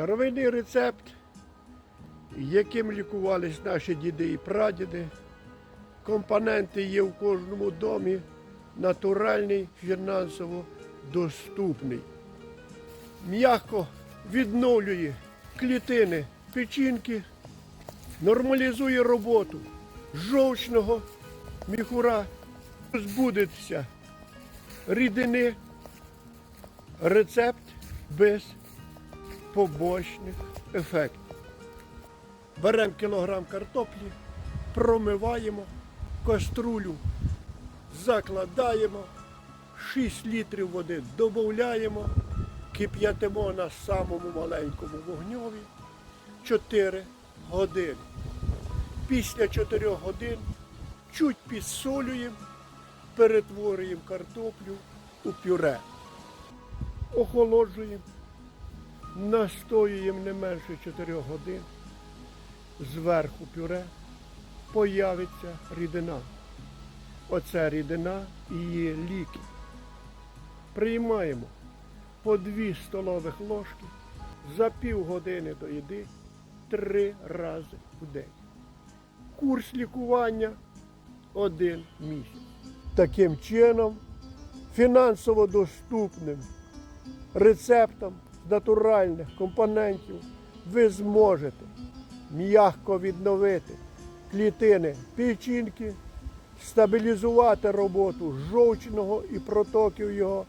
Старовинний рецепт, яким лікувались наші діди і прадіди. Компоненти є в кожному домі, натуральний, фінансово доступний. М'яко відновлює клітини печінки, нормалізує роботу жовчного міхура, збудеться рідини, рецепт без побочних ефектів. Беремо кілограм картоплі, промиваємо, каструлю закладаємо, 6 літрів води додаємо, кип'ятимо на самому маленькому вогньові 4 години. Після 4 годин чуть підсолюємо, перетворюємо картоплю у пюре. Охолоджуємо, настоюємо не менше 4 годин. Зверху пюре появиться рідина. Оця рідина і є ліки. Приймаємо по 2 столових ложки за півгодини до їди три рази в день. Курс лікування один місяць. Таким чином, фінансово доступним рецептом натуральних компонентів ви зможете м'яко відновити клітини печінки, стабілізувати роботу жовчного і протоків його,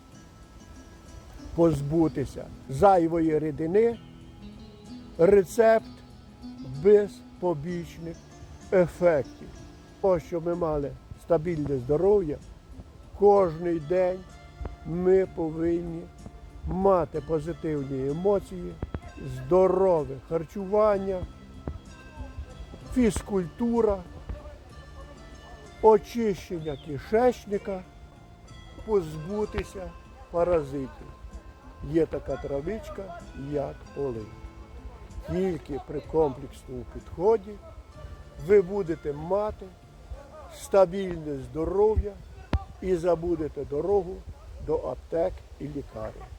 позбутися зайвої рідини, рецепт без побічних ефектів. О, щоб ми мали стабільне здоров'я, кожний день ми повинні мати позитивні емоції, здорове харчування, фізкультура, очищення кишечника, позбутися паразитів. Є така травичка, як олень. Тільки при комплексному підході ви будете мати стабільне здоров'я і забудете дорогу до аптек і лікарень.